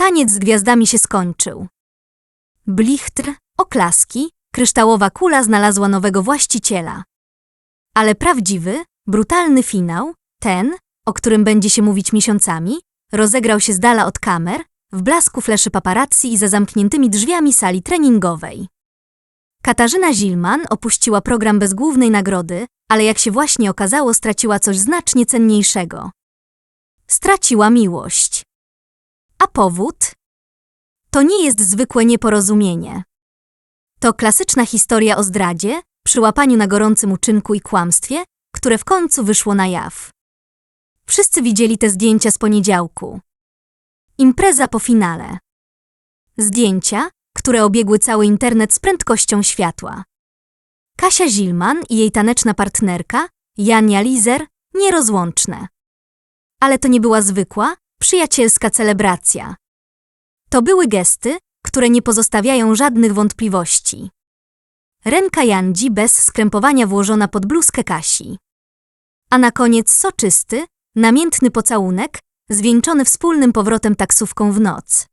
Taniec z gwiazdami się skończył. Blichtr, oklaski, kryształowa kula znalazła nowego właściciela. Ale prawdziwy, brutalny finał, ten, o którym będzie się mówić miesiącami, rozegrał się z dala od kamer, w blasku fleszy paparazzi i za zamkniętymi drzwiami sali treningowej. Katarzyna Zilman opuściła program bez głównej nagrody, ale jak się właśnie okazało, straciła coś znacznie cenniejszego. Straciła miłość. A powód? To nie jest zwykłe nieporozumienie. To klasyczna historia o zdradzie, przyłapaniu na gorącym uczynku i kłamstwie, które w końcu wyszło na jaw. Wszyscy widzieli te zdjęcia z poniedziałku. Impreza po finale. Zdjęcia, które obiegły cały internet z prędkością światła. Kasia Zilman i jej taneczna partnerka, Jania Lizer, nierozłączne. Ale to nie była zwykła, przyjacielska celebracja. To były gesty, które nie pozostawiają żadnych wątpliwości. Ręka Jandzi bez skrępowania włożona pod bluzkę Kasi. A na koniec soczysty, namiętny pocałunek, zwieńczony wspólnym powrotem taksówką w noc.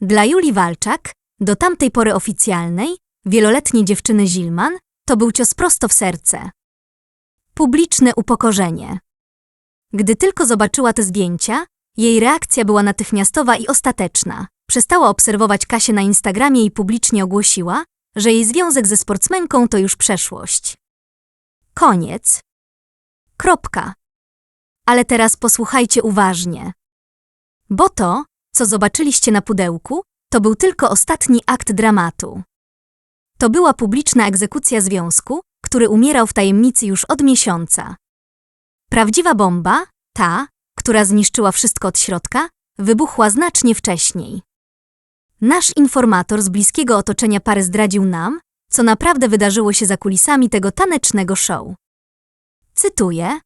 Dla Julii Walczak, do tamtej pory oficjalnej, wieloletniej dziewczyny Zilman, to był cios prosto w serce. Publiczne upokorzenie. Gdy tylko zobaczyła te zdjęcia, jej reakcja była natychmiastowa i ostateczna. Przestała obserwować Kasię na Instagramie i publicznie ogłosiła, że jej związek ze sportsmenką to już przeszłość. Koniec. Kropka. Ale teraz posłuchajcie uważnie. Bo to, co zobaczyliście na pudełku, to był tylko ostatni akt dramatu. To była publiczna egzekucja związku, który umierał w tajemnicy już od miesiąca. Prawdziwa bomba, ta, która zniszczyła wszystko od środka, wybuchła znacznie wcześniej. Nasz informator z bliskiego otoczenia pary zdradził nam, co naprawdę wydarzyło się za kulisami tego tanecznego show. Cytuję.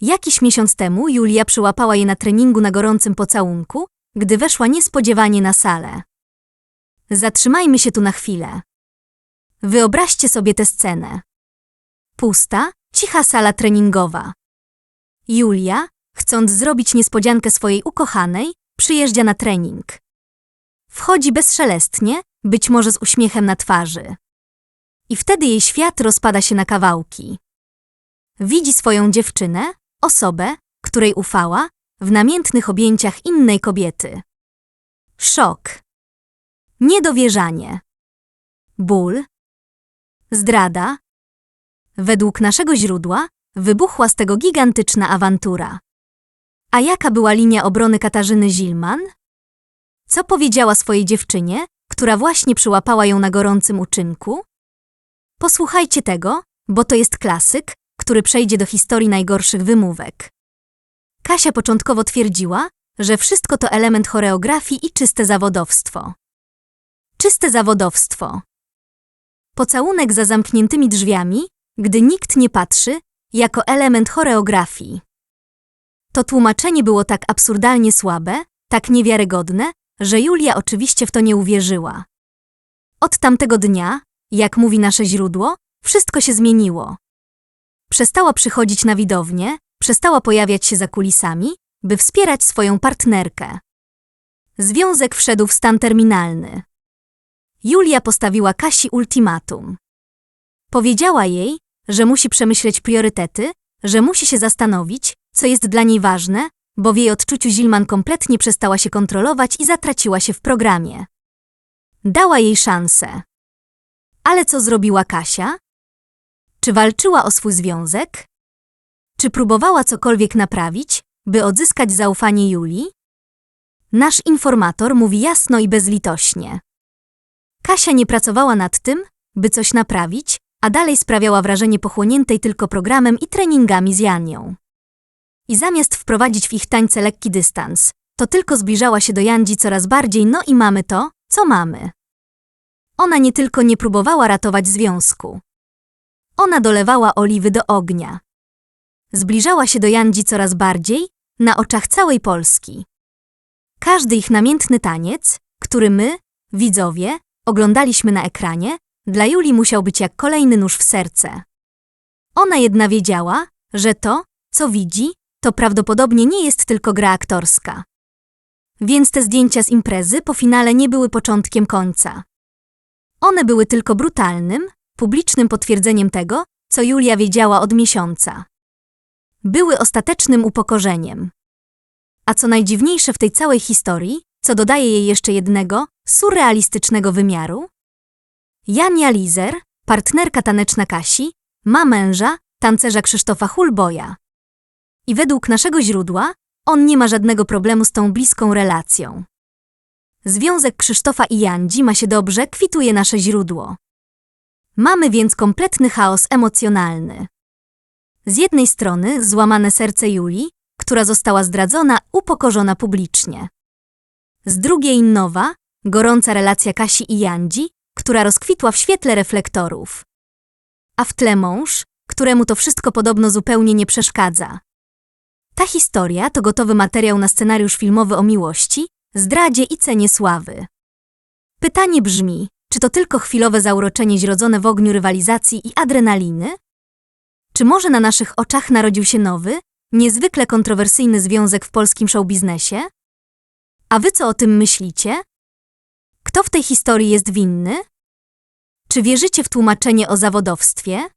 Jakiś miesiąc temu Julia przyłapała je na treningu na gorącym pocałunku, gdy weszła niespodziewanie na salę. Zatrzymajmy się tu na chwilę. Wyobraźcie sobie tę scenę. Pusta, cicha sala treningowa. Julia, chcąc zrobić niespodziankę swojej ukochanej, przyjeżdża na trening. Wchodzi bezszelestnie, być może z uśmiechem na twarzy. I wtedy jej świat rozpada się na kawałki. Widzi swoją dziewczynę, osobę, której ufała, w namiętnych objęciach innej kobiety. Szok. Niedowierzanie. Ból. Zdrada. Według naszego źródła wybuchła z tego gigantyczna awantura. A jaka była linia obrony Katarzyny Zilman? Co powiedziała swojej dziewczynie, która właśnie przyłapała ją na gorącym uczynku? Posłuchajcie tego, bo to jest klasyk, który przejdzie do historii najgorszych wymówek. Kasia początkowo twierdziła, że wszystko to element choreografii i czyste zawodowstwo. Czyste zawodowstwo. Pocałunek za zamkniętymi drzwiami, gdy nikt nie patrzy, jako element choreografii. To tłumaczenie było tak absurdalnie słabe, tak niewiarygodne, że Julia oczywiście w to nie uwierzyła. Od tamtego dnia, jak mówi nasze źródło, wszystko się zmieniło. Przestała przychodzić na widownię, przestała pojawiać się za kulisami, by wspierać swoją partnerkę. Związek wszedł w stan terminalny. Julia postawiła Kasi ultimatum. Powiedziała jej, że musi przemyśleć priorytety, że musi się zastanowić, co jest dla niej ważne, bo w jej odczuciu Zilman kompletnie przestała się kontrolować i zatraciła się w programie. Dała jej szansę. Ale co zrobiła Kasia? Czy walczyła o swój związek? Czy próbowała cokolwiek naprawić, by odzyskać zaufanie Julii? Nasz informator mówi jasno i bezlitośnie. Kasia nie pracowała nad tym, by coś naprawić, a dalej sprawiała wrażenie pochłoniętej tylko programem i treningami z Janią. I zamiast wprowadzić w ich tańce lekki dystans, to tylko zbliżała się do Jandzi coraz bardziej, no i mamy to, co mamy. Ona nie tylko nie próbowała ratować związku. Ona dolewała oliwy do ognia. Zbliżała się do Jandzi coraz bardziej, na oczach całej Polski. Każdy ich namiętny taniec, który my, widzowie, oglądaliśmy na ekranie, dla Julii musiał być jak kolejny nóż w serce. Ona jedna wiedziała, że to, co widzi, to prawdopodobnie nie jest tylko gra aktorska. więc te zdjęcia z imprezy po finale nie były początkiem końca. One były tylko brutalnym, publicznym potwierdzeniem tego, co Julia wiedziała od miesiąca. Były ostatecznym upokorzeniem. A co najdziwniejsze w tej całej historii, co dodaje jej jeszcze jednego, surrealistycznego wymiaru? Jania Lizer, partnerka taneczna Kasi, ma męża, tancerza Krzysztofa Hulboja. I według naszego źródła, on nie ma żadnego problemu z tą bliską relacją. Związek Krzysztofa i Jandzi ma się dobrze, kwituje nasze źródło. Mamy więc kompletny chaos emocjonalny. Z jednej strony złamane serce Julii, która została zdradzona, upokorzona publicznie. Z drugiej nowa, gorąca relacja Kasi i Jandzi, która rozkwitła w świetle reflektorów. A w tle mąż, któremu to wszystko podobno zupełnie nie przeszkadza. Ta historia to gotowy materiał na scenariusz filmowy o miłości, zdradzie i cenie sławy. Pytanie brzmi, czy to tylko chwilowe zauroczenie zrodzone w ogniu rywalizacji i adrenaliny? Czy może na naszych oczach narodził się nowy, niezwykle kontrowersyjny związek w polskim showbiznesie? A wy co o tym myślicie? Kto w tej historii jest winny? Czy wierzycie w tłumaczenie o zawodowstwie?